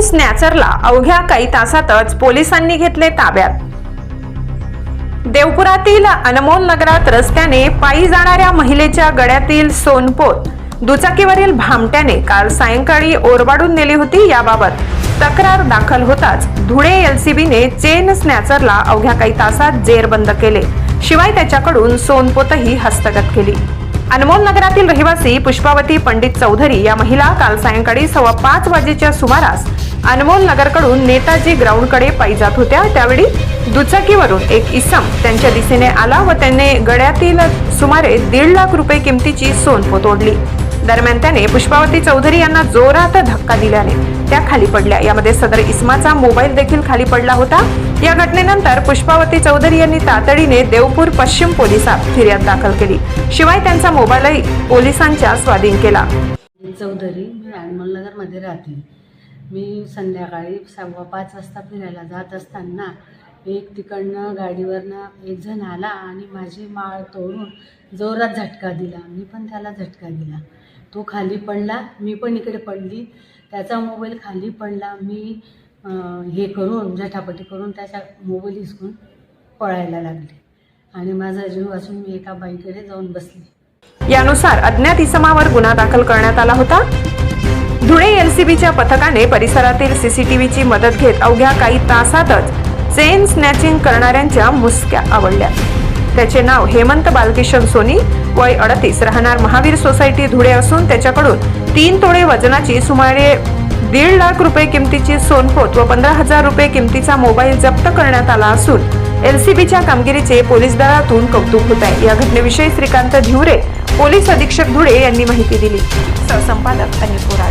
Chain स्नॅचरला अवघ्या काही तासातच पोलिसांनी घेतले ताब्यात. देवपुरातील अनमोल नगरात रस्त्याने पायी जाणाऱ्या महिलेच्या गळ्यातील सोनपोत दुचाकीवरील भामट्याने काल सायंकाळी ओरबाडून नेली होती. याबाबत तक्रार दाखल होताच धुळे एलसीबीने चेन स्नॅचरला अवघ्या काही तासात जेरबंद केले. शिवाय त्याच्याकडून सोनपोतही हस्तगत केली. अनमोल नगरातील रहिवासी पुष्पावती पंडित चौधरी या महिला काल सायंकाळी सव्वा पाच वाजेच्या सुमारास अनमोल नगरकडून नेताजी ग्राउंडकडे पायी जात होत्या. त्यावेळी दुचाकीवरून एक इसम त्यांच्या दिशेने आला व त्याने गळ्यातील सुमारे दीड लाख रुपये किमतीची सोन तोडली दरम्यान त्याने पुष्पावती चौधरी यांना जोरात धक्का दिल्याने त्या खाली पडल्या. यामध्ये सदर इस्माचा मोबाईल देखील खाली पडला होता. या घटनेनंतर पुष्पावती चौधरी यांनी तातडीने देवपूर पश्चिम पोलिसात फिर्याद दाखल केली. शिवाय त्यांचा मोबाईलही पोलिसांच्या स्वाधीन केला. चौधरी मी अनमोलनगरमध्ये राहते. मी संध्याकाळी सव्वा पाच वाजता फिरायला जात असताना एक तिकडनं गाडीवरनं एक जण आला आणि माझी माळ तोडून जोरात झटका दिला. मी पण त्याला झटका दिला. तो खाली पडला. मी पण इकडे पडली. त्याचा मोबाईल खाली पडला. मी हे करून झटापटी करून त्याचा मोबाईल हिसकून पळायला लागले. आणि माझा जीव असून मी एका बाईकडे जाऊन बसले. यानुसार अज्ञात इसमावर गुन्हा दाखल करण्यात आला होता. धुळे एलसीबीच्या पथकाने परिसरातील सीसीटीव्हीची मदत घेत अवघ्या काही तासातच चेन स्नॅचिंग करणाऱ्यांच्या मुसक्या आवडल्या. त्याचे नाव हेमंत बालकिशन सोनी वय अडतीस राहणार महावीर सोसायटी धुळे असून त्याच्याकडून तीन तोडे वजनाची सुमारे दीड लाख रुपये किमतीची सोनपोत व पंधरा हजार रुपये किमतीचा मोबाईल जप्त करण्यात आला असून एलसीबीच्या कामगिरीचे पोलीस दलातून कौतुक होत आहे. या घटनेविषयी श्रीकांत धिवरे पोलीस अधीक्षक धुळे यांनी माहिती दिली. सहसंपादक अनिल पुरा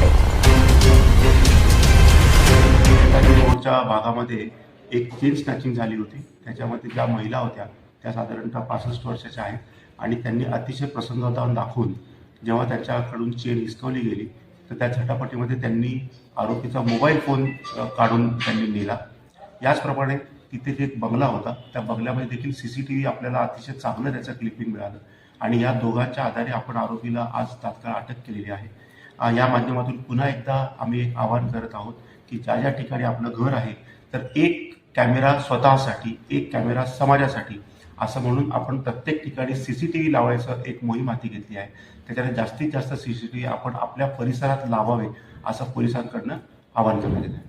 भागामध्ये एक चेन स्नॅचिंग झाली होती. त्याच्यामध्ये ज्या महिला होत्या त्या साधारणतः पासष्ट वर्षाच्या आहेत आणि त्यांनी अतिशय प्रसन्नता दाखवून जेव्हा त्याच्याकडून चेन हिसकवली गेली तर त्या झटापटीमध्ये त्यांनी आरोपीचा मोबाईल फोन काढून त्यांनी नेला. याचप्रमाणे तिथे जे एक बंगला होता त्या बंगल्यामध्ये देखील सी सी टी व्ही आपल्याला अतिशय चांगलं त्याचं क्लिपिंग मिळालं. आणि या दोघांच्या आधारे आपण आरोपीला आज तात्काळ अटक केलेली आहे. या माध्यमातून पुन्हा एकदा आम्ही एक आवाहन करत आहोत की ज्या ज्या ठिकाणी आपलं घर आहे तर एक कॅमेरा स्वतःसाठी एक कॅमेरा समाजासाठी असं म्हणून आपण प्रत्येक ठिकाणी सी सी टी व्ही लावायचं एक मोहीम हाती घेतली आहे. त्याच्याने जास्तीत जास्त सी सी टी व्ही आपण आपल्या परिसरात लावावे असं पोलिसांकडनं आवाहन करण्यात येत आहे.